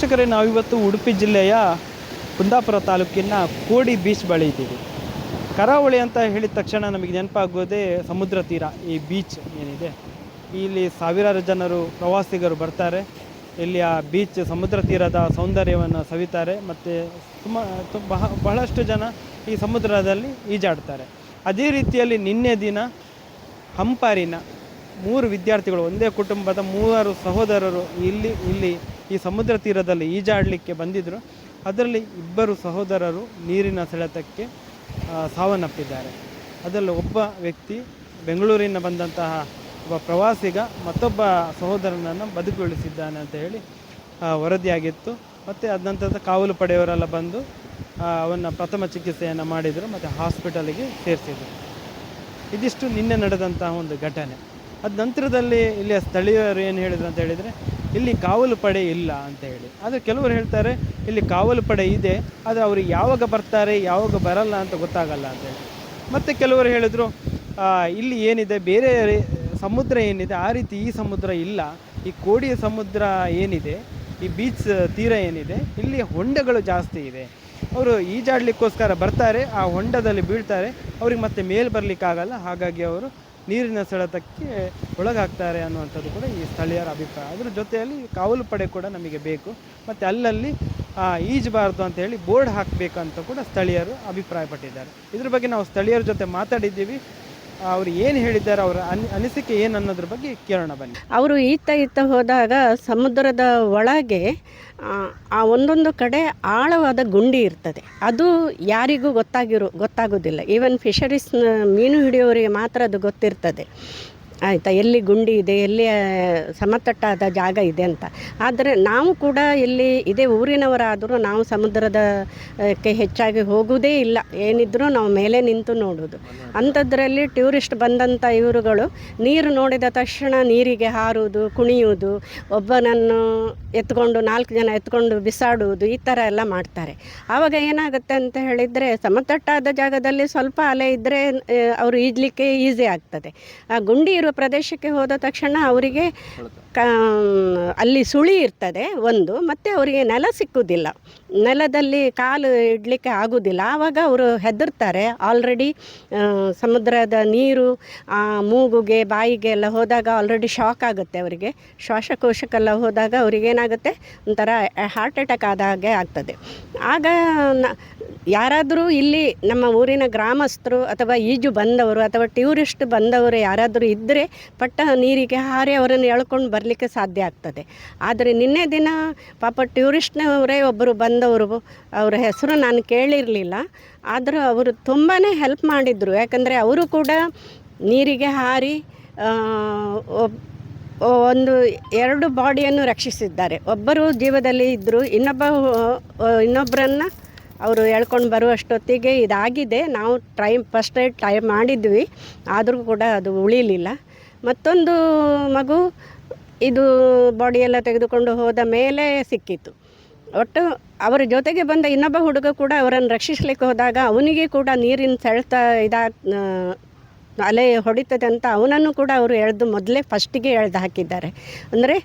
ವೀಕ್ಷಕರೇ, ನಾವಿವತ್ತು ಉಡುಪಿ ಜಿಲ್ಲೆಯ ಕುಂದಾಪುರ ತಾಲೂಕಿನ ಕೋಡಿ ಬೀಚ್ ಬಳಿ ಇದ್ದೀವಿ. ಕರಾವಳಿ ಅಂತ ಹೇಳಿದ ತಕ್ಷಣ ನಮಗೆ ನೆನಪಾಗೋದೇ ಸಮುದ್ರ ತೀರ, ಈ ಬೀಚ್ ಏನಿದೆ. ಇಲ್ಲಿ ಸಾವಿರಾರು ಜನರು ಪ್ರವಾಸಿಗರು ಬರ್ತಾರೆ. ಇಲ್ಲಿ ಆ ಬೀಚ್ ಸಮುದ್ರ ತೀರದ ಸೌಂದರ್ಯವನ್ನು ಸವಿತಾರೆ ಮತ್ತು ತುಂಬ ಬಹ- ಬಹಳಷ್ಟು ಜನ ಈ ಸಮುದ್ರದಲ್ಲಿ ಈಜಾಡ್ತಾರೆ. ಅದೇ ರೀತಿಯಲ್ಲಿ ನಿನ್ನೆ ದಿನ ಹಂಪಾರಿನ ಮೂರು ವಿದ್ಯಾರ್ಥಿಗಳು, ಒಂದೇ ಕುಟುಂಬದ ಮೂವರು ಸಹೋದರರು ಇಲ್ಲಿ ಇಲ್ಲಿ ಈ ಸಮುದ್ರ ತೀರದಲ್ಲಿ ಈಜಾಡಲಿಕ್ಕೆ ಬಂದಿದ್ದರು ಅದರಲ್ಲಿ ಇಬ್ಬರು ಸಹೋದರರು ನೀರಿನ ಸೆಳೆತಕ್ಕೆ ಸಾವನ್ನಪ್ಪಿದ್ದಾರೆ. ಅದರಲ್ಲಿ ಒಬ್ಬ ವ್ಯಕ್ತಿ ಬೆಂಗಳೂರಿನ ಬಂದಂತಹ ಒಬ್ಬ ಪ್ರವಾಸಿಗ, ಮತ್ತೊಬ್ಬ ಸಹೋದರನನ್ನು ಬದುಕುಗೊಳಿಸಿದ್ದಾನೆ ಅಂತ ಹೇಳಿ ವರದಿಯಾಗಿತ್ತು. ಮತ್ತು ಅದ ನಂತರದ ಕಾವಲು ಪಡೆಯವರೆಲ್ಲ ಬಂದು ಅವನ್ನ ಅವನ ಪ್ರಥಮ ಚಿಕಿತ್ಸೆಯನ್ನು ಮಾಡಿದರು, ಮತ್ತು ಹಾಸ್ಪಿಟಲಿಗೆ ಸೇರಿಸಿದರು. ಇದಿಷ್ಟು ನಿನ್ನೆ ನಡೆದಂತಹ ಒಂದು ಘಟನೆ. ಅದ ನಂತರದಲ್ಲಿ ಇಲ್ಲಿಯ ಸ್ಥಳೀಯರು ಏನು ಹೇಳಿದ್ರು ಅಂತ ಹೇಳಿದರೆ ಇಲ್ಲಿ ಕಾವಲು ಪಡೆ ಇಲ್ಲ ಅಂತ ಹೇಳಿ. ಆದರೆ ಕೆಲವರು ಹೇಳ್ತಾರೆ, ಇಲ್ಲಿ ಕಾವಲು ಪಡೆ ಇದೆ, ಆದರೆ ಅವರು ಯಾವಾಗ ಬರ್ತಾರೆ, ಯಾವಾಗ ಬರಲ್ಲ ಅಂತ ಗೊತ್ತಾಗಲ್ಲ ಅಂತ ಹೇಳಿ. ಮತ್ತು ಕೆಲವರು ಹೇಳಿದರು ಇಲ್ಲಿ ಏನಿದೆ, ಬೇರೆ ಸಮುದ್ರ ಏನಿದೆ, ಆ ರೀತಿ ಈ ಸಮುದ್ರ ಇಲ್ಲ, ಈ ಕೋಡಿಯ ಸಮುದ್ರ ಏನಿದೆ, ಈ ಬೀಚ್ ತೀರ ಏನಿದೆ, ಇಲ್ಲಿ ಹೊಂಡಗಳು ಜಾಸ್ತಿ ಇದೆ. ಅವರು ಈಜಾಡಲಿಕ್ಕೋಸ್ಕರ ಬರ್ತಾರೆ, ಆ ಹೊಂಡದಲ್ಲಿ ಬೀಳ್ತಾರೆ, ಅವ್ರಿಗೆ ಮತ್ತೆ ಮೇಲೆ ಬರಲಿಕ್ಕಾಗಲ್ಲ, ಹಾಗಾಗಿ ಅವರು ನೀರಿನ ಸೆಳೆತಕ್ಕೆ ಒಳಗಾಗ್ತಾರೆ ಅನ್ನುವಂಥದ್ದು ಕೂಡ ಈ ಸ್ಥಳೀಯರ ಅಭಿಪ್ರಾಯ. ಅದ್ರ ಜೊತೆಯಲ್ಲಿ ಕಾವಲು ಪಡೆ ಕೂಡ ನಮಗೆ ಬೇಕು. ಮತ್ತು ಅಲ್ಲಲ್ಲಿ ಈಜಬಾರ್ದು ಅಂತ ಹೇಳಿ ಬೋರ್ಡ್ ಅಂತ ಕೂಡ ಸ್ಥಳೀಯರು ಅಭಿಪ್ರಾಯಪಟ್ಟಿದ್ದಾರೆ. ಇದ್ರ ಬಗ್ಗೆ ನಾವು ಸ್ಥಳೀಯರ ಜೊತೆ ಮಾತಾಡಿದ್ದೀವಿ. ಅವರು ಏನು ಹೇಳಿದ್ದಾರೆ ಅವರ ಅನ್ ಅನಿಸಿಕೆ ಏನು ಅನ್ನೋದ್ರ ಬಗ್ಗೆ ಕೇಳೋಣ ಬನ್ನಿ. ಅವರು ಈತ ಈತ ಹೋದಾಗ ಸಮುದ್ರದ ಒಳಗೆ ಆ, ಒಂದೊಂದು ಕಡೆ ಆಳವಾದ ಗುಂಡಿ ಇರ್ತದೆ. ಅದು ಯಾರಿಗೂ ಗೊತ್ತಾಗಿರೋ ಗೊತ್ತಾಗೋದಿಲ್ಲ. ಈವನ್ ಫಿಶರೀಸ್ ಮೀನು ಹಿಡಿಯೋರಿಗೆ ಮಾತ್ರ ಅದು ಗೊತ್ತಿರ್ತದೆ. ಆಯಿತಾ? ಎಲ್ಲಿ ಗುಂಡಿ ಇದೆ ಎಲ್ಲಿ ಸಮತಟ್ಟಾದ ಜಾಗ ಇದೆ ಅಂತ. ಆದರೆ ನಾವು ಕೂಡ ಇಲ್ಲಿ ಇದೇ ಊರಿನವರಾದರೂ ನಾವು ಸಮುದ್ರದ ಆ, ಕ್ಕೆ ಹೆಚ್ಚಾಗಿ ಹೋಗುವುದೇ ಇಲ್ಲ. ಏನಿದ್ರೂ ನಾವು ಮೇಲೆ ನಿಂತು ನೋಡೋದು. ಅಂಥದ್ರಲ್ಲಿ ಟೂರಿಸ್ಟ್ ಬಂದಂಥ ಇವರುಗಳು ನೀರು ನೋಡಿದ ತಕ್ಷಣ ನೀರಿಗೆ ಹಾರುವುದು ಕುಣಿಯುವುದು ಒಬ್ಬನನ್ನು ಎತ್ಕೊಂಡು ನಾಲ್ಕು ಜನ ಎತ್ಕೊಂಡು ಬಿಸಾಡುವುದು ಈ ಥರ ಎಲ್ಲ ಮಾಡ್ತಾರೆ. ಆವಾಗ ಏನಾಗುತ್ತೆ ಅಂತ ಹೇಳಿದರೆ ಸಮತಟ್ಟಾದ ಜಾಗದಲ್ಲಿ ಸ್ವಲ್ಪ ಅಲೆ ಇದ್ದರೆ ಅವರು ಈಜಲಿಕ್ಕೆ ಈಸಿ ಆಗ್ತದೆ. ಆ ಗುಂಡಿ ಪ್ರದೇಶಕ್ಕೆ ಹೋದ ತಕ್ಷಣ ಅವರಿಗೆ ಕ, ಅಲ್ಲಿ ಸುಳಿ ಇರ್ತದೆ ಒಂದು, ಮತ್ತು ಅವರಿಗೆ ನೆಲ ಸಿಕ್ಕುವುದಿಲ್ಲ ನೆಲದಲ್ಲಿ ಕಾಲು ಇಡಲಿಕ್ಕೆ ಆಗೋದಿಲ್ಲ. ಆವಾಗ ಅವರು ಹೆದರ್ತಾರೆ. ಆಲ್ರೆಡಿ ಸಮುದ್ರದ ನೀರು ಮೂಗುಗೆ ಬಾಯಿಗೆ ಎಲ್ಲ ಹೋದಾಗ ಆಲ್ರೆಡಿ ಶಾಕ್ ಆಗುತ್ತೆ ಅವರಿಗೆ. ಶ್ವಾಸಕೋಶಕ್ಕೆಲ್ಲ ಹೋದಾಗ ಅವರಿಗೇನಾಗುತ್ತೆ ಒಂಥರ ಹಾರ್ಟ್ ಅಟ್ಯಾಕ್ ಆದ ಹಾಗೆ ಆಗ್ತದೆ. ಆಗ ಯಾರಾದರೂ ಇಲ್ಲಿ ನಮ್ಮ ಊರಿನ ಗ್ರಾಮಸ್ಥರು ಅಥವಾ ಈಜು ಬಂದವರು ಅಥವಾ ಟೂರಿಸ್ಟ್ ಬಂದವರು ಯಾರಾದರೂ ಇದ್ದರೆ ಪಟ್ಟ ನೀರಿಗೆ ಹಾರಿ ಅವರನ್ನು ಎಳ್ಕೊಂಡು ಬರಲಿಕ್ಕೆ ಸಾಧ್ಯ ಆಗ್ತದೆ. ಆದರೆ ನಿನ್ನೆ ದಿನ ಪಾಪ ಟೂರಿಸ್ಟ್ನವರೇ ಒಬ್ಬರು ಬಂದವರು, ಅವರ ಹೆಸರು ನಾನು ಕೇಳಿರಲಿಲ್ಲ. ಆದರೂ ಅವರು ತುಂಬಾ ಹೆಲ್ಪ್ ಮಾಡಿದರು. ಯಾಕಂದರೆ ಅವರು ಕೂಡ ನೀರಿಗೆ ಹಾರಿ ಒಂದು ಎರಡು ಬಾಡಿಯನ್ನು ರಕ್ಷಿಸಿದ್ದಾರೆ. ಒಬ್ಬರು ಜೀವದಲ್ಲಿ ಇದ್ದರು ಇನ್ನೊಬ್ಬ ಇನ್ನೊಬ್ಬರನ್ನು ಅವರು ಎಳ್ಕೊಂಡು ಬರುವಷ್ಟೊತ್ತಿಗೆ ಇದಾಗಿದೆ. ನಾವು ಟ್ರೈ ಫಸ್ಟ್ ಏಡ್ ಟ್ರೈ ಮಾಡಿದ್ವಿ. ಆದರೂ ಕೂಡ ಅದು ಉಳಿಲಿಲ್ಲ. ಮತ್ತೊಂದು ಮಗು ಇದು ಬಾಡಿಯೆಲ್ಲ ತೆಗೆದುಕೊಂಡು ಹೋದ ಮೇಲೆ ಸಿಕ್ಕಿತ್ತು ಒಟ್ಟು ಅವರ ಜೊತೆಗೆ ಬಂದ ಇನ್ನೊಬ್ಬ ಹುಡುಗ ಕೂಡ ಅವರನ್ನು ರಕ್ಷಿಸಲಿಕ್ಕೆ ಹೋದಾಗ ಅವನಿಗೆ ಕೂಡ ನೀರಿನ ಸೆಳೆತ ಇದಾ ಅಲೆ ಹೊಡಿತದೆ ಅಂತ ಅವನನ್ನು ಕೂಡ ಅವರು ಎಳೆದು ಮೊದಲೇ ಫಸ್ಟಿಗೆ ಎಳೆದು ಹಾಕಿದ್ದಾರೆ. ಅಂದರೆ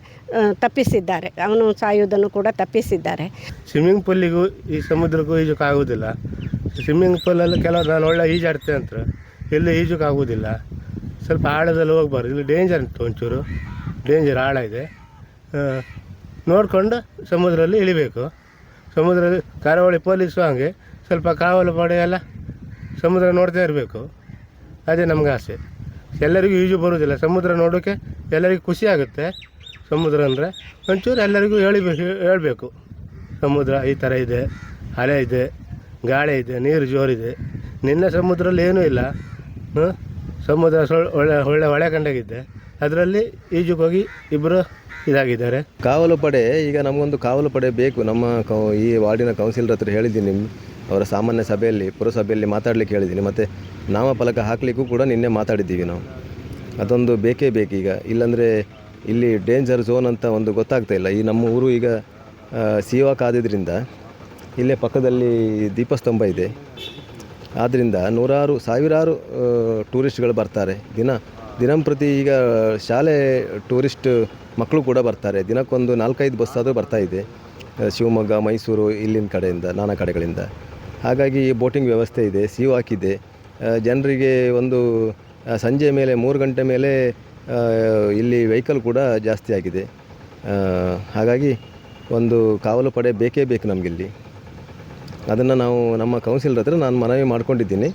ತಪ್ಪಿಸಿದ್ದಾರೆ. ಅವನು ಸಾಯುವುದನ್ನು ಕೂಡ ತಪ್ಪಿಸಿದ್ದಾರೆ. ಸ್ವಿಮ್ಮಿಂಗ್ ಪೂಲಿಗೂ ಈ ಸಮುದ್ರಕ್ಕೂ ಈಜುಕ್ಕಾಗುವುದಿಲ್ಲ ಸ್ವಿಮ್ಮಿಂಗ್ ಪೂಲಲ್ಲಿ ಕೆಲವರು ನಾನು ಒಳ್ಳೆ ಈಜಾಡ್ತೇನೆ ಅಂತ ಇಲ್ಲಿ ಆಗೋದಿಲ್ಲ. ಸ್ವಲ್ಪ ಆಳದಲ್ಲಿ ಹೋಗ್ಬಾರ್ದು. ಇಲ್ಲಿ ಡೇಂಜರ್ ಉಂಟು ಒಂಚೂರು. ಡೇಂಜರ್ ಆಳ ಇದೆ. ನೋಡಿಕೊಂಡು ಸಮುದ್ರದಲ್ಲಿ ಇಳಿಬೇಕು. ಸಮುದ್ರದಲ್ಲಿ ಕರಾವಳಿ ಪೊಲೀಸು ಹಾಗೆ ಸ್ವಲ್ಪ ಕಾವಲು ಪಡೆ ಎಲ್ಲ ಸಮುದ್ರ ನೋಡ್ತಾ ಇರಬೇಕು. ಅದೇ ನಮ್ಗೆ ಆಸೆ. ಎಲ್ಲರಿಗೂ ಈಜು ಬರುವುದಿಲ್ಲ. ಸಮುದ್ರ ನೋಡೋಕ್ಕೆ ಎಲ್ಲರಿಗೂ ಖುಷಿ ಆಗುತ್ತೆ. ಸಮುದ್ರ ಅಂದರೆ ಒಂಚೂರು ಎಲ್ಲರಿಗೂ ಹೇಳಿ ಹೇಳಬೇಕು. ಸಮುದ್ರ ಈ ಥರ ಇದೆ ಅಲೆ ಇದೆ, ಗಾಳಿ ಇದೆ, ನೀರು ಜೋರಿದೆ. ನಿನ್ನೆ ಸಮುದ್ರಲ್ಲಿ ಏನೂ ಇಲ್ಲ. ಸಮುದ್ರ ಸೊಳ್ಳೆ, ಒಳ್ಳೆ ಒಳ್ಳೆ ಹೊಳೆ ಕಂಡಾಗಿದ್ದೆ. ಅದರಲ್ಲಿ ಹೋಗಿ ಇಬ್ಬರು ಇದಾಗಿದ್ದಾರೆ. ಕಾವಲು ಪಡೆ ಈಗ ನಮಗೊಂದು ಕಾವಲು ಪಡೆ ಬೇಕು. ನಮ್ಮ ಈ ವಾರ್ಡಿನ ಕೌನ್ಸಿಲರ್ ಹತ್ರ ಹೇಳಿದ್ದೀನಿ ಅವರ ಸಾಮಾನ್ಯ ಸಭೆಯಲ್ಲಿ, ಪುರಸಭೆಯಲ್ಲಿ ಮಾತಾಡಲಿಕ್ಕೆ ಹೇಳಿದ್ದೀನಿ. ಮತ್ತು ನಾಮಫಲಕ ಹಾಕಲಿಕ್ಕೂ ಕೂಡ ನಿನ್ನೆ ಮಾತಾಡಿದ್ದೀವಿ ನಾವು. ಅದೊಂದು ಬೇಕೇ ಬೇಕೀಗ ಇಲ್ಲಾಂದರೆ ಇಲ್ಲಿ ಡೇಂಜರ್ ಝೋನ್ ಅಂತ ಒಂದು ಗೊತ್ತಾಗ್ತಾ ಇಲ್ಲ. ಈ ನಮ್ಮ ಊರು ಈಗ ಸೀವಾ ಕಾದಿದ್ದರಿಂದ ಇಲ್ಲೇ ಪಕ್ಕದಲ್ಲಿ ದೀಪಸ್ತಂಭ ಇದೆ. ಆದ್ದರಿಂದ ನೂರಾರು, ಸಾವಿರಾರು ಟೂರಿಸ್ಟ್ಗಳು ಬರ್ತಾರೆ. ದಿನ ದಿನಂಪ್ರತಿ ಈಗ ಶಾಲೆ ಟೂರಿಸ್ಟ್ ಮಕ್ಕಳು ಕೂಡ ಬರ್ತಾರೆ. ದಿನಕ್ಕೊಂದು ನಾಲ್ಕೈದು ಬಸ್ ಆದರೂ ಬರ್ತಾ ಇದೆ. ಶಿವಮೊಗ್ಗ, ಮೈಸೂರು ಇಲ್ಲಿನ ಕಡೆಯಿಂದ, ನಾನಾ ಕಡೆಗಳಿಂದ. ಹಾಗಾಗಿ ಬೋಟಿಂಗ್ ವ್ಯವಸ್ಥೆ ಇದೆ, ಸೀವ್ ಹಾಕಿದೆ. ಜನರಿಗೆ ಒಂದು ಸಂಜೆ ಮೇಲೆ, ಮೂರು ಗಂಟೆ ಮೇಲೆ ಇಲ್ಲಿ ವೆಹಿಕಲ್ ಕೂಡ ಜಾಸ್ತಿ ಆಗಿದೆ. ಹಾಗಾಗಿ ಒಂದು ಕಾವಲು ಪಡೆ ಬೇಕೇ ಬೇಕು ನಮಗಿಲ್ಲಿ. ಅದನ್ನು ನಾವು ನಮ್ಮ ಕೌನ್ಸಿಲರ್ ಹತ್ರ ನಾನು ಮನವಿ ಮಾಡ್ಕೊಂಡಿದ್ದೀನಿ.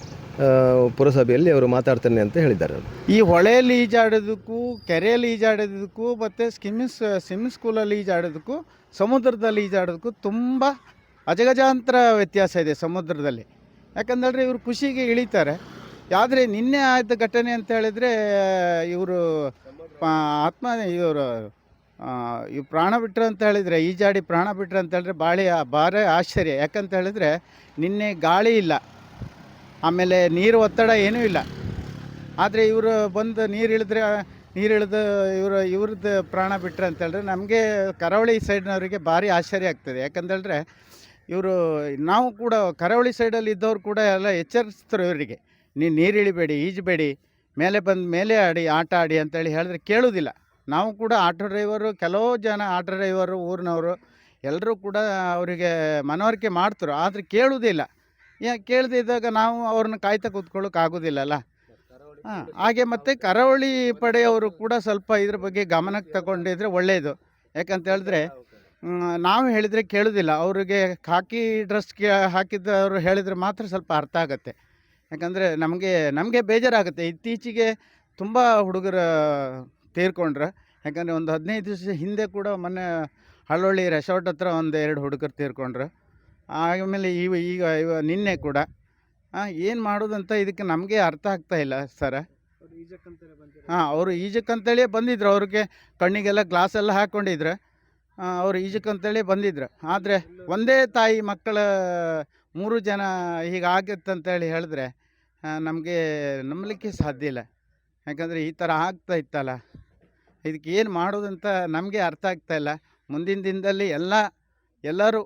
ಪುರಸಭೆಯಲ್ಲಿ ಅವರು ಮಾತಾಡ್ತೇನೆ ಅಂತ ಹೇಳಿದ್ದಾರೆ. ಈ ಹೊಳೆಯಲ್ಲಿ ಈಜಾಡೋದಕ್ಕೂ ಕೆರೆಯಲ್ಲಿ ಈಜಾಡೋದಕ್ಕೂ ಮತ್ತು ಸ್ಕಿಮ್ಮಿಂಗ್ ಸ್ವಿಮ್ಮಿಂಗ್ ಸ್ಕೂಲಲ್ಲಿ ಈಜಾಡೋದಕ್ಕೂ ಸಮುದ್ರದಲ್ಲಿ ಈಜಾಡೋದಕ್ಕೂ ತುಂಬ ಅಜಗಜಾಂತರ ವ್ಯತ್ಯಾಸ ಇದೆ ಸಮುದ್ರದಲ್ಲಿ. ಯಾಕಂದರೆ ಇವರು ಖುಷಿಗೆ ಇಳಿತಾರೆ. ಆದರೆ ನಿನ್ನೆ ಆದ ಘಟನೆ ಅಂತ ಹೇಳಿದರೆ, ಇವರು ಆತ್ಮ, ಇವರು ಇವು ಪ್ರಾಣ ಬಿಟ್ಟರು ಅಂತ ಹೇಳಿದರೆ ಈಜಾಡಿ ಪ್ರಾಣ ಬಿಟ್ಟರು ಅಂತ ಹೇಳಿದ್ರೆ ಭಾಳ ಭಾರಿ ಆಶ್ಚರ್ಯ. ಯಾಕಂತ ಹೇಳಿದ್ರೆ, ನಿನ್ನೆ ಗಾಳಿ ಇಲ್ಲ. ಆಮೇಲೆ ನೀರು ಒತ್ತಡ ಏನೂ ಇಲ್ಲ. ಆದರೆ ಇವರು ಬಂದು ನೀರು ಇಳಿದ್ರೆ, ನೀರು ಇಳಿದು ಇವರು ಇವ್ರದ್ದು ಪ್ರಾಣ ಬಿಟ್ಟರೆ ಅಂತ ಹೇಳಿದ್ರೆ ನಮಗೆ ಕರಾವಳಿ ಸೈಡ್ನವರಿಗೆ ಭಾರಿ ಆಶ್ಚರ್ಯ ಆಗ್ತದೆ. ಯಾಕಂತೇಳಿದ್ರೆ ಇವರು, ನಾವು ಕೂಡ ಕರಾವಳಿ ಸೈಡಲ್ಲಿ ಇದ್ದವ್ರು ಕೂಡ ಎಲ್ಲ ಎಚ್ಚರಿಸ್ತಾರೆ ಇವರಿಗೆ. ನೀನು ನೀರು ಇಳಿಬೇಡಿ, ಈಜಬೇಡಿ, ಮೇಲೆ ಬಂದು, ಮೇಲೆ ಆಡಿ, ಆಟ ಆಡಿ ಅಂತೇಳಿ ಹೇಳಿದ್ರೆ ಕೇಳೋದಿಲ್ಲ. ನಾವು ಕೂಡ ಆಟೋ ಡ್ರೈವರು, ಕೆಲವು ಜನ ಆಟೋ ಡ್ರೈವರು ಊರಿನವರು ಎಲ್ಲರೂ ಕೂಡ ಅವರಿಗೆ ಮನವರಿಕೆ ಮಾಡ್ತಾರೆ, ಆದರೆ ಕೇಳುವುದಿಲ್ಲ ಯಾ ಕೇಳದಿದ್ದಾಗ ನಾವು ಅವ್ರನ್ನ ಕಾಯ್ತಾ ಕೂತ್ಕೊಳ್ಳೋಕ್ಕಾಗೋದಿಲ್ಲಲ್ಲ ಹಾಂ, ಹಾಗೆ ಮತ್ತು ಕರಾವಳಿ ಪಡೆಯವರು ಕೂಡ ಸ್ವಲ್ಪ ಇದ್ರ ಬಗ್ಗೆ ಗಮನಕ್ಕೆ ತಗೊಂಡಿದ್ರೆ ಒಳ್ಳೆಯದು ಯಾಕಂತ ಹೇಳಿದ್ರೆ ನಾವು ಹೇಳಿದರೆ ಕೇಳೋದಿಲ್ಲ. ಅವರಿಗೆ ಖಾಕಿ ಡ್ರೆಸ್ ಹಾಕಿದ್ದವರು ಹೇಳಿದರೆ ಮಾತ್ರ ಸ್ವಲ್ಪ ಅರ್ಥ ಆಗುತ್ತೆ. ಯಾಕಂದರೆ ನಮಗೆ ನಮಗೆ ಬೇಜಾರಾಗುತ್ತೆ. ಇತ್ತೀಚೆಗೆ ತುಂಬ ಹುಡುಗರು ತೀರ್ಕೊಂಡ್ರೆ. ಯಾಕಂದರೆ ಒಂದು ಹದಿನೈದು ದಿವಸ ಹಿಂದೆ ಕೂಡ ಮೊನ್ನೆ ಹಳ್ಳೊಳ್ಳಿ ರೆಸಾರ್ಟ್ ಹತ್ರ ಒಂದು ಎರಡು ಹುಡುಗರು ತೀರ್ಕೊಂಡ್ರು. ಆಮೇಲೆ ಈ ಈಗ ಇವ ನಿನ್ನೆ ಕೂಡ ಏನು ಮಾಡೋದಂತ ಇದಕ್ಕೆ ನಮಗೆ ಅರ್ಥ ಆಗ್ತಾ ಇಲ್ಲ ಸರ. ಹಾಂ ಅವರು ಈಜಕ್ಕಂತೇಳಿ ಬಂದಿದ್ರು. ಅವ್ರಿಗೆ ಕಣ್ಣಿಗೆಲ್ಲ ಗ್ಲಾಸ್ ಎಲ್ಲ ಹಾಕ್ಕೊಂಡಿದ್ರು ಅವರು ಅವ್ರು ಈಜಕ್ಕಂತೇಳಿ ಬಂದಿದ್ರು. ಆದರೆ ಒಂದೇ ತಾಯಿ ಮಕ್ಕಳ ಮೂರು ಜನ ಹೀಗಾಗತ್ತಂತೇಳಿ ಹೇಳಿದ್ರೆ ನಮಗೆ ನಂಬಲಿಕ್ಕೆ ಸಾಧ್ಯ ಇಲ್ಲ. ಯಾಕಂದರೆ ಈ ಥರ ಆಗ್ತಾ ಇತ್ತಲ್ಲ. ಇದಕ್ಕೆ ಏನು ಮಾಡೋದಂತ ನಮಗೆ ಅರ್ಥ ಆಗ್ತಾ ಇಲ್ಲ. ಮುಂದಿನ ದಿನದಲ್ಲಿ ಎಲ್ಲ, ಎಲ್ಲರೂ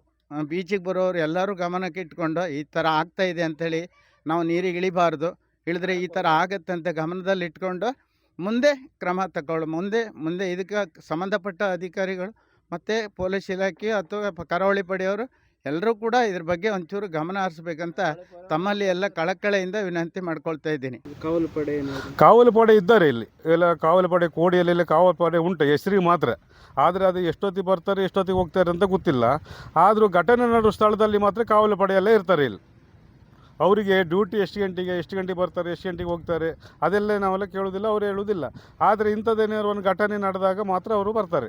ಬೀಚಿಗೆ ಬರೋರು ಎಲ್ಲರೂ ಗಮನಕ್ಕೆ ಇಟ್ಕೊಂಡು ಈ ಥರ ಆಗ್ತಾ ಇದೆ ಅಂಥೇಳಿ ನಾವು ನೀರಿಗೆ ಇಳಿಬಾರ್ದು. ಇಳಿದ್ರೆ ಈ ಥರ ಆಗತ್ತೆ ಅಂತ ಗಮನದಲ್ಲಿ ಇಟ್ಕೊಂಡು ಮುಂದೆ ಕ್ರಮ ತಗೊಳ್ಳೋ ಮುಂದೆ ಮುಂದೆ ಇದಕ್ಕೆ ಸಂಬಂಧಪಟ್ಟ ಅಧಿಕಾರಿಗಳು ಮತ್ತು ಪೊಲೀಸ್ ಇಲಾಖೆ ಅಥವಾ ಕರಾವಳಿ ಪಡೆಯವರು ಎಲ್ಲರೂ ಕೂಡ ಇದ್ರ ಬಗ್ಗೆ ಒಂಚೂರು ಗಮನ ಹರಿಸ್ಬೇಕಂತ ತಮ್ಮಲ್ಲಿ ಎಲ್ಲ ಕಳಕಳೆಯಿಂದ ವಿನಂತಿ ಮಾಡ್ಕೊಳ್ತಾ ಇದ್ದೀನಿ. ಕಾವಲು ಪಡೆ ಕಾವಲು ಪಡೆ ಇದ್ದಾರೆ ಇಲ್ಲಿ. ಎಲ್ಲ ಕಾವಲು ಪಡೆ ಕೋಡಿಯಲ್ಲಿ ಕಾವಲು ಪಡೆ ಉಂಟು ಹೆಸರಿಗೆ ಮಾತ್ರ. ಆದರೆ ಅದು ಎಷ್ಟೊತ್ತಿಗೆ ಬರ್ತಾರೆ ಎಷ್ಟೊತ್ತಿಗೆ ಹೋಗ್ತಾರೆ ಅಂತ ಗೊತ್ತಿಲ್ಲ. ಆದರೂ ಘಟನೆ ನಡೆಯುವ ಸ್ಥಳದಲ್ಲಿ ಮಾತ್ರ ಕಾವಲು ಪಡೆಯಲ್ಲೇ ಇರ್ತಾರೆ ಇಲ್ಲಿ. ಅವರಿಗೆ ಡ್ಯೂಟಿ ಎಷ್ಟು ಗಂಟೆಗೆ ಎಷ್ಟು ಗಂಟೆಗೆ ಬರ್ತಾರೆ ಎಷ್ಟು ಗಂಟೆಗೆ ಹೋಗ್ತಾರೆ ಅದೆಲ್ಲ ನಾವೆಲ್ಲ ಕೇಳೋದಿಲ್ಲ ಅವರು ಹೇಳೋದಿಲ್ಲ ಆದರೆ ಇಂಥದ್ದೇನಾದ್ರು ಒಂದು ಘಟನೆ ನಡೆದಾಗ ಮಾತ್ರ ಅವರು ಬರ್ತಾರೆ.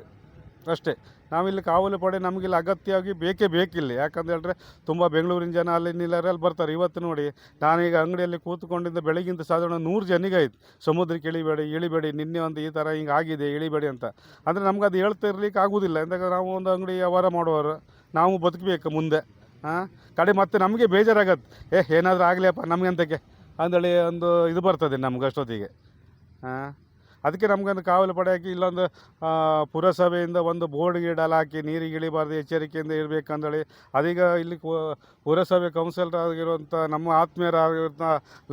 ಅಷ್ಟೇ. ನಾವಿಲ್ಲಿ ಕಾವಲು ಪಡೆ ನಮಗಿಲ್ಲ ಅಗತ್ಯವಾಗಿ ಬೇಕೇ ಬೇಕಿಲ್ಲ. ಯಾಕಂತ ಹೇಳಿದ್ರೆ ತುಂಬ ಬೆಂಗಳೂರಿನ ಜನ ಅಲ್ಲಿ ನಿಲ್ಲರಲ್ಲಿ ಬರ್ತಾರೆ. ಇವತ್ತು ನೋಡಿ, ನಾನೀಗ ಅಂಗಡಿಯಲ್ಲಿ ಕೂತ್ಕೊಂಡಿದ್ದ ಬೆಳಗಿಂದ ಸಾಧಾರಣ ನೂರು ಜನಿಗೆ ಆಯ್ತು ಸಮುದ್ರಕ್ಕೆ ಇಳಿಬೇಡಿ ಇಳಿಬೇಡಿ ನಿನ್ನೆ ಒಂದು ಈ ಥರ ಹಿಂಗೆ ಆಗಿದೆ, ಇಳಿಬೇಡಿ ಅಂತ. ಅಂದರೆ ನಮ್ಗೆ ಅದು ಹೇಳ್ತಾ ಇರ್ಲಿಕ್ಕೆ ಆಗೋದಿಲ್ಲ. ಎಂದಾಗ ನಾವು ಒಂದು ಅಂಗಡಿ ವ್ಯವಹಾರ ಮಾಡುವವರು, ನಾವು ಬದುಕಬೇಕು ಮುಂದೆ. ಹಾಂ ಕಡೆ ಮತ್ತೆ ನಮಗೆ ಬೇಜಾರಾಗತ್ತೆ. ಏ, ಏನಾದರೂ ಆಗಲಿಯಪ್ಪ ನಮಗೆ ಅಂತಕ್ಕೆ ಅಂದೇಳಿ ಒಂದು ಇದು ಬರ್ತದೆ ನಮ್ಗೆ ಅಷ್ಟೊತ್ತಿಗೆ. ಹಾಂ ಅದಕ್ಕೆ ನಮಗೊಂದು ಕಾವಲು ಪಡೆ ಹಾಕಿ ಇಲ್ಲೊಂದು ಪುರಸಭೆಯಿಂದ ಒಂದು ಬೋರ್ಡ್ ಗೀಡಲ್ಲಿ ಹಾಕಿ ನೀರಿಗೆ ಇಳಿಬಾರ್ದು, ಎಚ್ಚರಿಕೆಯಿಂದ ಇರಬೇಕಂದೇಳಿ ಅದೀಗ ಇಲ್ಲಿ ಪುರಸಭೆ ಕೌನ್ಸಿಲರ್ ಆಗಿರುವಂಥ ನಮ್ಮ ಆತ್ಮೀಯರಾಗಿರುವಂಥ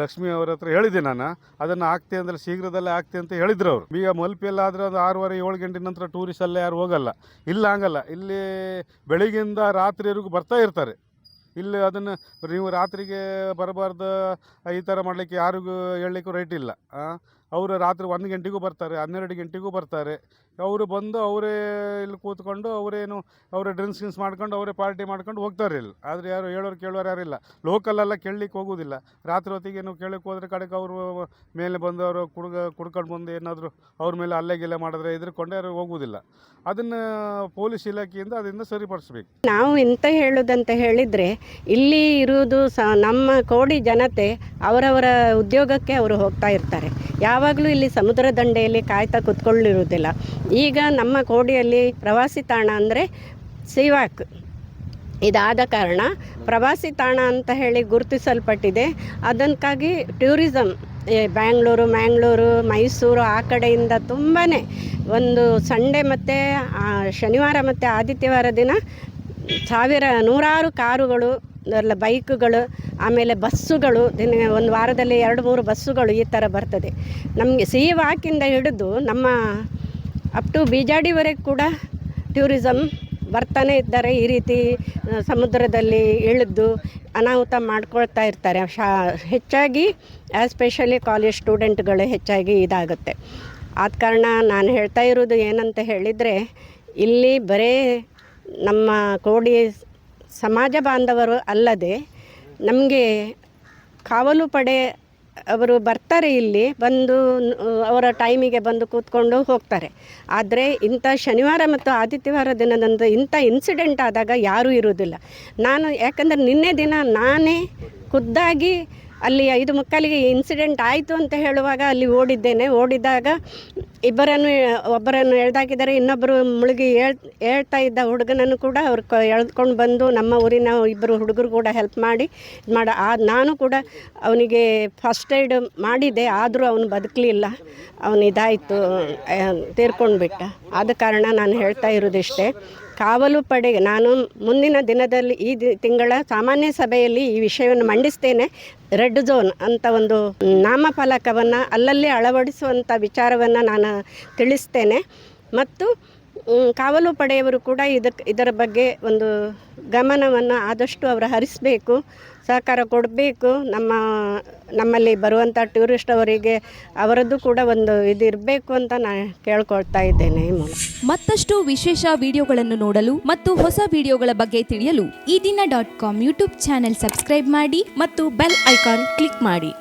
ಲಕ್ಷ್ಮಿ ಅವ್ರ ಹತ್ರ ಹೇಳಿದೆ ನಾನು. ಅದನ್ನು ಆಗ್ತೆ ಅಂದರೆ ಶೀಘ್ರದಲ್ಲೇ ಆಗ್ತೆ ಅಂತ ಹೇಳಿದ್ರು ಅವರು. ಈಗ ಮಲ್ಪಿಯಲ್ಲಾದರೆ ಒಂದು ಆರೂವರೆ, ಏಳು ಗಂಟೆ ನಂತರ ಟೂರಿಸ್ಟಲ್ಲೇ ಯಾರು ಹೋಗಲ್ಲ. ಇಲ್ಲ ಹಂಗಲ್ಲ. ಇಲ್ಲಿ ಬೆಳಿಗ್ಗೆಯಿಂದ ರಾತ್ರಿವರೆಗೂ ಬರ್ತಾ ಇರ್ತಾರೆ. ಇಲ್ಲಿ ಅದನ್ನು ನೀವು ರಾತ್ರಿಗೆ ಬರಬಾರ್ದು, ಈ ಥರ ಮಾಡಲಿಕ್ಕೆ ಯಾರಿಗೂ ಹೇಳಲಿಕ್ಕೂ ರೈಟ್ ಇಲ್ಲ. ಅವರು ರಾತ್ರಿ ಒಂದು ಗಂಟೆಗೂ ಬರ್ತಾರೆ, ಹನ್ನೆರಡು ಗಂಟೆಗೂ ಬರ್ತಾರೆ. ಅವರು ಬಂದು ಅವರೇ ಇಲ್ಲಿ ಕೂತ್ಕೊಂಡು ಅವರೇನು ಅವರೇ ಡ್ರಿಂಕ್ಸ್ ಗಿನ್ಸ್ ಮಾಡ್ಕೊಂಡು ಅವರೇ ಪಾರ್ಟಿ ಮಾಡ್ಕೊಂಡು ಹೋಗ್ತಾರೆ ಇಲ್ಲಿ. ಆದರೆ ಯಾರು ಹೇಳೋರು ಕೇಳೋರು ಯಾರಿಲ್ಲ ಲೋಕಲೆಲ್ಲ ಕೇಳಲಿಕ್ಕೆ ಹೋಗೋದಿಲ್ಲ. ರಾತ್ರಿ ಹೊತ್ತಿಗೆ ಏನು ಕೇಳಕ್ಕೆ ಹೋದರೆ ಕಡೆಗೆ ಅವರು ಮೇಲೆ ಬಂದು ಅವರು ಕುಡ್ಗ ಕುಡ್ಕೊಂಡು ಬಂದು ಏನಾದರೂ ಅವ್ರ ಮೇಲೆ ಅಲ್ಲೇ ಗಿಲ್ಲೆ ಮಾಡಿದ್ರೆ ಹೆದರ್ಕೊಂಡು ಯಾರು ಹೋಗುವುದಿಲ್ಲ ಅದನ್ನು ಪೊಲೀಸ್ ಇಲಾಖೆಯಿಂದ ಅದರಿಂದ ಸರಿಪಡಿಸ್ಬೇಕು. ನಾವು ಎಂತ ಹೇಳೋದಂತ ಹೇಳಿದರೆ ಇಲ್ಲಿ ಇರುವುದು ಸ ನಮ್ಮ ಕೋಡಿ ಜನತೆ ಅವರವರ ಉದ್ಯೋಗಕ್ಕೆ ಅವರು ಹೋಗ್ತಾ ಇರ್ತಾರೆ. ಯಾವಾಗಲೂ ಇಲ್ಲಿ ಸಮುದ್ರ ದಂಡೆಯಲ್ಲಿ ಕಾಯ್ತಾ ಕುತ್ಕೊಳ್ಳಿರುವುದಿಲ್ಲ. ಈಗ ನಮ್ಮ ಕೋಡಿಯಲ್ಲಿ ಪ್ರವಾಸಿ ತಾಣ ಅಂದರೆ ಸಿವಾಕ್. ಇದಾದ ಕಾರಣ ಪ್ರವಾಸಿ ತಾಣ ಅಂತ ಹೇಳಿ ಗುರುತಿಸಲ್ಪಟ್ಟಿದೆ. ಅದಕ್ಕಾಗಿ ಟೂರಿಸಮ್ ಬ್ಯಾಂಗ್ಳೂರು, ಮ್ಯಾಂಗ್ಳೂರು, ಮೈಸೂರು ಆ ಕಡೆಯಿಂದ ತುಂಬಾ ಒಂದು ಸಂಡೇ ಮತ್ತು ಶನಿವಾರ ಮತ್ತು ಆದಿತ್ಯವಾರ ದಿನ ಸಾವಿರ ನೂರಾರು ಕಾರುಗಳು ಬೈಕುಗಳು ಆಮೇಲೆ ಬಸ್ಸುಗಳು, ದಿನ ಒಂದು ವಾರದಲ್ಲಿ ಎರಡು, ಮೂರು ಬಸ್ಸುಗಳು ಈ ಥರ ಬರ್ತದೆ. ನಮಗೆ ಸಿ ವಾಕಿಂದ ಹಿಡಿದು ನಮ್ಮ ಅಪ್ ಟು ಬಿಜಾಡಿವರೆಗೆ ಕೂಡ ಟೂರಿಸಮ್ ಬರ್ತಾನೆ ಇದ್ದಾರೆ. ಈ ರೀತಿ ಸಮುದ್ರದಲ್ಲಿ ಇಳಿದು ಅನಾಹುತ ಮಾಡ್ಕೊಳ್ತಾ ಇರ್ತಾರೆ. ಶಾ, ಹೆಚ್ಚಾಗಿ ಎಸ್ಪೆಷಲಿ ಕಾಲೇಜ್ ಸ್ಟೂಡೆಂಟ್ಗಳು ಹೆಚ್ಚಾಗಿ ಇದಾಗುತ್ತೆ. ಆದ ಕಾರಣ ನಾನು ಹೇಳ್ತಾ ಇರೋದು ಏನಂತ ಹೇಳಿದರೆ, ಇಲ್ಲಿ ಬರೇ ನಮ್ಮ ಕೋಡಿ ಸಮಾಜ ಬಾಂಧವರು ಅಲ್ಲದೆ ನಮಗೆ ಕಾವಲು ಪಡೆ ಅವರು ಬರ್ತಾರೆ ಇಲ್ಲಿ, ಬಂದು, ಅವರ ಟೈಮಿಗೆ ಬಂದು ಕೂತ್ಕೊಂಡು ಹೋಗ್ತಾರೆ. ಆದರೆ ಇಂಥ ಶನಿವಾರ ಮತ್ತು ಆದಿತ್ಯವಾರ ದಿನದಂದು ಇಂಥ ಇನ್ಸಿಡೆಂಟ್ ಆದಾಗ ಯಾರೂ ಇರುವುದಿಲ್ಲ. ನಾನು ಯಾಕಂದರೆ ನಿನ್ನೆ ದಿನ ನಾನೇ ಖುದ್ದಾಗಿ ಅಲ್ಲಿ ಐದು ಮಕ್ಕಳಿಗೆ ಇನ್ಸಿಡೆಂಟ್ ಆಯಿತು ಅಂತ ಹೇಳುವಾಗ ಅಲ್ಲಿ ಓಡಿದ್ದೇನೆ. ಓಡಿದಾಗ ಇಬ್ಬರನ್ನು, ಒಬ್ಬರನ್ನು ಎಳ್ದಾಕಿದ್ದಾರೆ ಇನ್ನೊಬ್ಬರು ಮುಳುಗಿ ಹೇಳ್ ಹೇಳ್ತಾ ಇದ್ದ ಹುಡುಗನನ್ನು ಕೂಡ ಅವ್ರು ಎಳ್ಕೊಂಡು ಬಂದು ನಮ್ಮ ಊರಿನ ಇಬ್ಬರು ಹುಡುಗರು ಕೂಡ ಹೆಲ್ಪ್ ಮಾಡಿ ಇದ್ ಮಾಡ ನಾನು ಕೂಡ ಅವನಿಗೆ ಫಸ್ಟ್ ಏಡ್ ಮಾಡಿದೆ ಆದರೂ ಅವನು ಬದುಕಲಿಲ್ಲ. ಅವನು ಇದಾಯಿತು ತೀರ್ಕೊಂಡು ಬಿಟ್ಟ ಆದ ಕಾರಣ ನಾನು ಹೇಳ್ತಾ ಇರೋದಿಷ್ಟೇ ಕಾವಲು ಪಡೆ ನಾನು ಮುಂದಿನ ದಿನದಲ್ಲಿ ಈ ತಿಂಗಳ ಸಾಮಾನ್ಯ ಸಭೆಯಲ್ಲಿ ಈ ವಿಷಯವನ್ನು ಮಂಡಿಸ್ತೇನೆ. ರೆಡ್ ಝೋನ್ ಅಂತ ಒಂದು ನಾಮಫಲಕವನ್ನು ಅಲ್ಲಲ್ಲಿ ಅಳವಡಿಸುವಂಥ ವಿಚಾರವನ್ನು ನಾನು ತಿಳಿಸ್ತೇನೆ. ಮತ್ತು ಕಾವಲು ಪಡೆಯವರು ಕೂಡ ಇದಕ್ಕೆ ಇದರ ಬಗ್ಗೆ ಒಂದು ಗಮನವನ್ನು ಆದಷ್ಟು ಅವರು ಹರಿಸಬೇಕು, ಸಹಕಾರ ಕೊಡಬೇಕು. ನಮ್ಮ, ನಮ್ಮಲ್ಲಿ ಬರುವಂಥ ಟೂರಿಸ್ಟ್ ಅವರಿಗೆ ಅವರದ್ದು ಕೂಡ ಒಂದು ಇದು ಇರಬೇಕು ಅಂತ ನಾನು ಕೇಳ್ಕೊಳ್ತಾ ಇದ್ದೇನೆ ಮತ್ತಷ್ಟು ವಿಶೇಷ ವಿಡಿಯೋಗಳನ್ನು ನೋಡಲು ಮತ್ತು ಹೊಸ ವಿಡಿಯೋಗಳ ಬಗ್ಗೆ ತಿಳಿಯಲು ಈ ದಿನ dot com YouTube channel subscribe ಮಾಡಿ ಮತ್ತು ಬೆಲ್ ಐಕಾನ್ ಕ್ಲಿಕ್ ಮಾಡಿ.